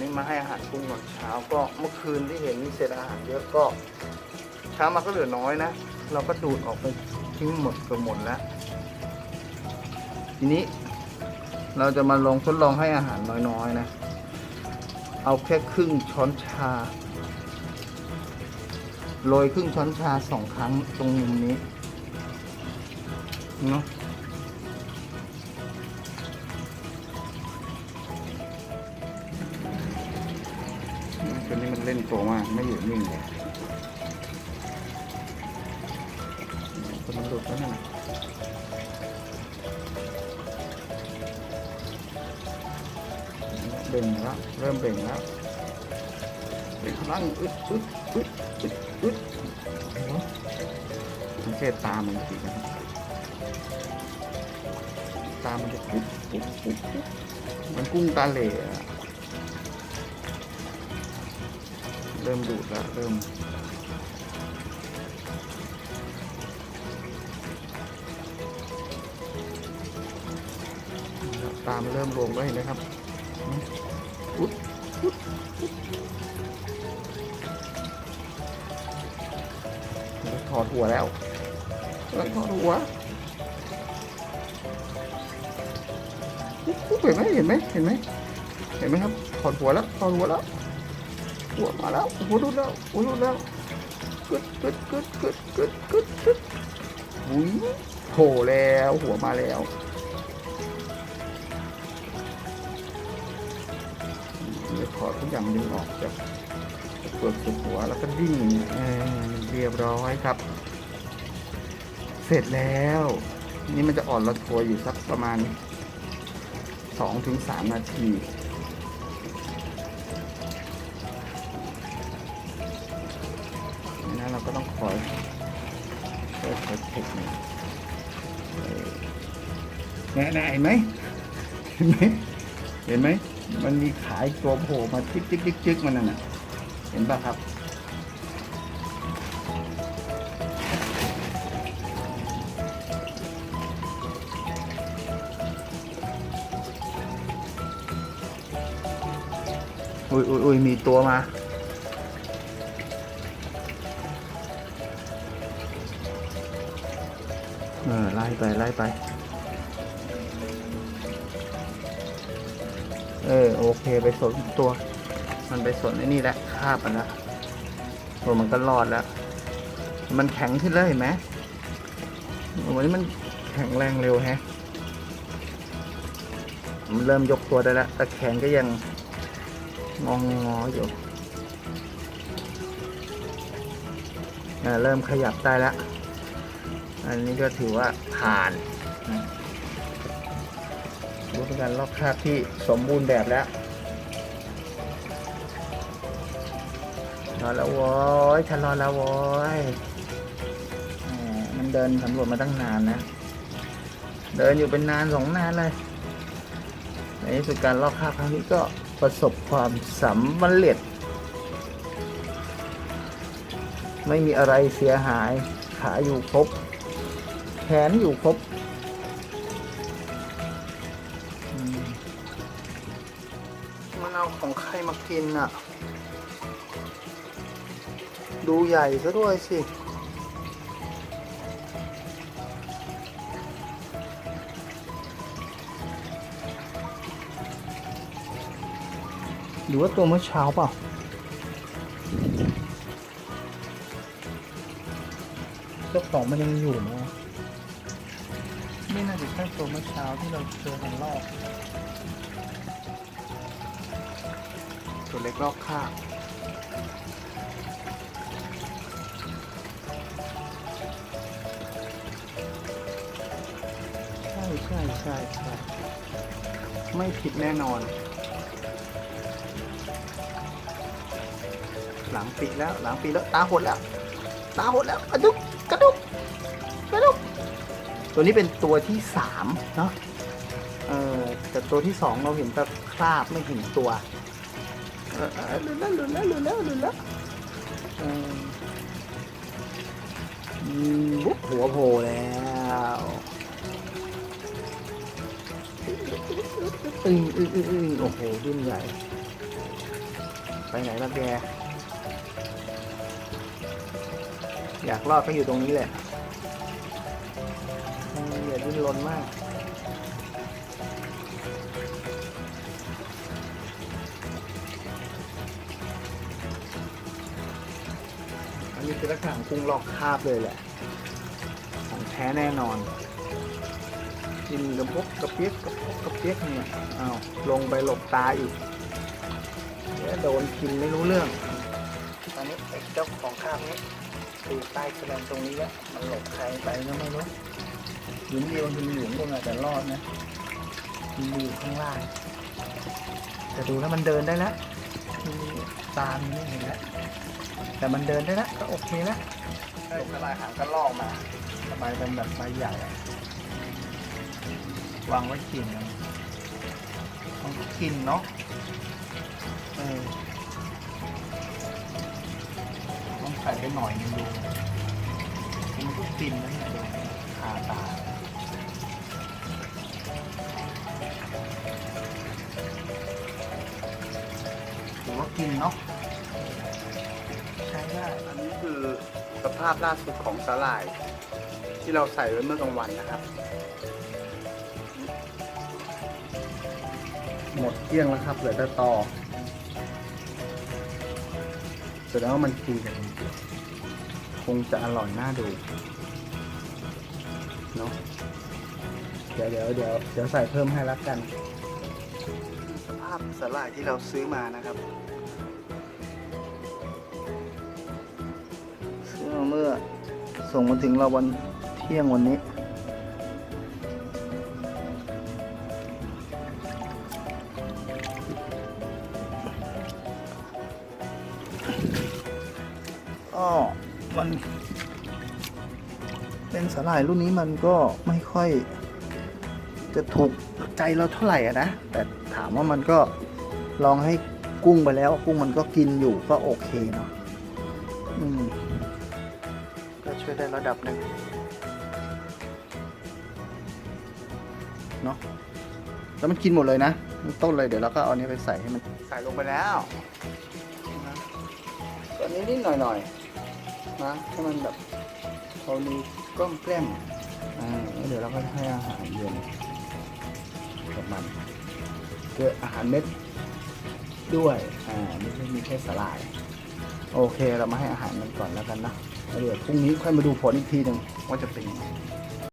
นี้มาให้อาหารกุ้งตอนเช้าก็เมื่อคืนที่เห็นมีเศษอาหารเยอะก็ เช้ามาก็เหลือน้อยนะ เราก็ดูดออกไปทิ้งหมดเกือบหมดแล้ว ทีนี้ เราจะมาลองทดลองให้อาหารน้อยๆนะ เอาแค่ครึ่งช้อนชาโรยครึ่งช้อนชาสองครั้งตรงมุมนี้เนาะ ตัวนี้มันเล่นตัวมากไม่อยู่นิ่งเลยตัวมันหลุดแล้วนั่นน่ะเบ่งแล้วเริ่มเบ่งแล้วเบ่งพลังอึดอึดอึดอึดอึดโอ้โหสังเกตตามันสิครับตามันจะปุ๊บปุ๊บปุ๊บปุ๊บมันกุ้งตาเหล่ เริ่มดูดแล้วเริ่มตามเริ่มรวมแล้วเห็นไหมครับอุ๊ดอุ๊ดอุ๊ดเดี๋ยวถอดหัวแล้วถอดหัวอุ๊บเห็นไหมเห็นไหมเห็นไหมเห็นไหมครับถอดหัวแล้วถอดหัวแล้ว หัวมาแล้วหัวรุดแล้วหัวรุดแล้วกึดกึดกึดกึดกึดกึดกึดอุ้ยโผล่แล้วหัวมาแล้วเดี๋ยวขอทุกอย่างดึงออกจากเปลือกจากหัวแล้วก็ดิ้นเออเรียบร้อยครับ เสร็จแล้ว นี่มันจะอ่อนละตัวอยู่สักประมาณ2-3นาที นะเราก็ต้องคอยคอยคอยเช็คหน่อยเออเนี่ยเนี่ยเห็นไหมเห็นไหมเห็นไหมมันมีขายตัวโผล่มาจิ๊กจิ๊กจิ๊กจิ๊กมันนั่นน่ะเห็นป่ะครับอุ้ยอุ้ยอุ้ยมีตัวมา อไล่ไปไล่ไป เออโอเคไปสนตัว มันไปสนไอ้นี่แหละคาบมันละตัวมันก็รอดแล้ว มันแข็งขึ้นแล้วเห็นไหมวันนี้มันแข็งแรงเร็วแฮะ มันเริ่มยกตัวได้แล้ว แต่แขนก็ยังงองงออยู่เออเริ่มขยับได้แล้ว อันนี้ก็ถือว่าผ่านรู้เป็นการลอกคราบที่สมบูรณ์แบบแล้วรอแล้วโว้ยฉันรอแล้วโว้ยมมันเดินสำรวจมาตั้งนานนะ เดินอยู่เป็นนานสองนานเลยในที่สุดการลอกคราบครั้งนี้ก็ประสบความสำเร็จ ไม่มีอะไรเสียหาย ขาอยู่ครบ แขนอยู่ครบอืมมันเอาของใครมากินอะ ดูใหญ่ซะด้วยสิหรือว่าตัวเมื่อเช้าเปล่า เจ้าของมันยังอยู่นะไม่น่าจะใช่ตัวเมื่อเช้าที่เราเจอกันรอบตัวเล็กลอกข้างใช่ใช่ใช่ใช่ไม่ผิดแน่นอน หลังปีแล้วหลังปีแล้ว ตาหดแล้ว ตาหดแล้วกระดุกกระดุกกระดุก ตัวนี้เป็นตัวที่สามเนาะเออแต่ตัวที่สองเราเห็นแต่คราบไม่เห็นตัวหลุดแล้วหลุดแล้วหลุดแล้วหลุดแล้วบุ๊บหัวโผล่แล้วอึ้งอึ้งอึ้งอึ้งโอ้โหดิ้นใหญ่ ไปไหนล่ะแก อยากรอดก็อยู่ตรงนี้แหละ ดิ้นรนมากอันนี้คือลักษณะของกุ้งลอกคราบเลยแหละ ของแท้แน่นอน กินกระพกกระเปียกกระพกกระเปียกเนี่ยอ้าวลงไปหลบตาอีกเดี๋ยวโดนกินไม่รู้เรื่อง ตอนนี้ไอ้เจ้าของคราบนี้ดูใต้กระดานตรงนี้แล้วมันหลบใครไปก็ไม่รู้ หยุนเดียวมันอยู่ข้างบนอาจจะรอดนะมันอยู่ข้างล่างแต่ดูแล้วมันเดินได้แล้วมีตามันไม่เห็นแล้วแต่มันเดินได้แล้วก็โอเคแล้วใช่สลายหางก็ลอกมาใบเป็นแบบใบใหญ่อะวางไว้กินนะมันก็กินเนาะเออต้องใส่ไปหน่อยนึงดูมันก็กินนะเนี่ยดูคาตา อว่ากินเนาะใช้ได้อันนี้คือสภาพล่าสุดของสาหร่าย ที่เราใส่ไว้เมื่อกลางวันนะครับ หมดเกลี้ยงแล้วครับเหลือแต่ตอแสดงว่ามันกินกันคงจะอร่อยน่าดูเนาะเดี๋ยวเดี๋ยวเดี๋ยวเดี๋ยวใส่เพิ่มให้ละกันาพสาหร่ายที่เราซื้อมานะครับ ซื้อมาเมื่อส่งมาถึงเราวันเที่ยงวันนี้ ก็มัน เป็นสาหร่ายรุ่นนี้มันก็ไม่ค่อย จะถูกใจเราเท่าไหร่อะนะ แต่ถามว่ามันก็ลองให้กุ้งไปแล้ว กุ้งมันก็กินอยู่ก็โอเคเนาะอืมก็ช่วยได้ระดับหนึ่งเนาะแล้วมันกินหมดเลยนะมันต้นเลยเดี๋ยวเราก็เอาอันนี้ไปใส่ให้มันใส่ลงไปแล้วนะตัวนี้นิดหน่อยๆนะให้มันแบบพอมีกล้อมแกล้มอ่าแล้วเดี๋ยวเราก็ให้อาหารเย็น กับมันคืออาหารเม็ดด้วย อ่าไม่ใช่มีแค่สลาย โอเค เรามาให้อาหารมันก่อนแล้วกันนะเดี๋ยวพรุ่งนี้ค่อยมาดูผลอีกทีหนึ่งว่าจะเป็นยังไง